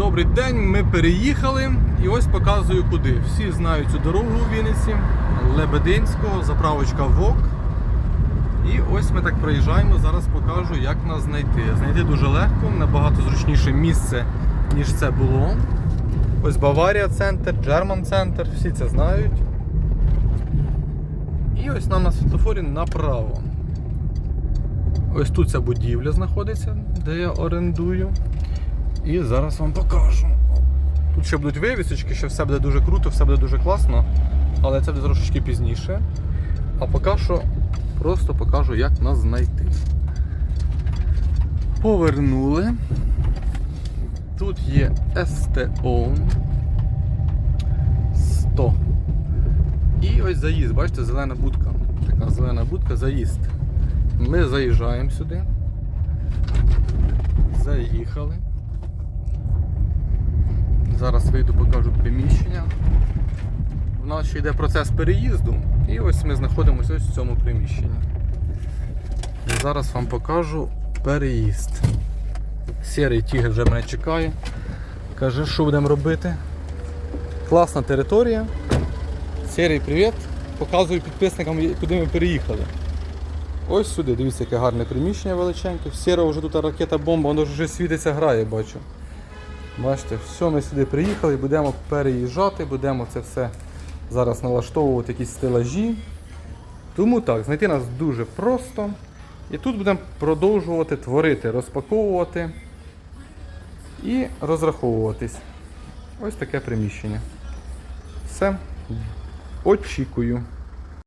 Добрий день, ми переїхали і ось показую куди. Всі знають цю дорогу у Вінниці, Лебединського, заправочка ВОК. І ось ми так проїжджаємо, зараз покажу, як нас знайти. Знайти дуже легко, набагато зручніше місце, ніж це було. Ось Баварія центр, Джерман центр, всі це знають. І ось нам на світлофорі направо. Ось тут ця будівля знаходиться, де я орендую. І зараз вам покажу. Тут ще будуть вивісочки, що все буде дуже круто, все буде дуже класно, але це буде трошечки пізніше. А поки що просто покажу, як нас знайти. Повернули. Тут є СТО 100. І ось заїзд, бачите, зелена будка. Така зелена будка, заїзд. Ми заїжджаємо сюди. Заїхали. Зараз вийду, покажу приміщення. У нас ще йде процес переїзду, і ось ми знаходимося ось в цьому приміщенні. І зараз вам покажу переїзд. Сірий тігр вже мене чекає. Каже, що будемо робити. Класна територія. Сірий, привіт. Показую підписникам, куди ми переїхали. Ось сюди, дивіться, яке гарне приміщення величеньке. Сірого вже тут ракета бомба, воно вже світиться, грає, бачу. Бачите, все, ми сюди приїхали, будемо переїжджати, будемо це все зараз налаштовувати якісь стелажі. Тому так, знайти нас дуже просто. І тут будемо продовжувати творити, розпаковувати і розраховуватись. Ось таке приміщення. Все. Очікую.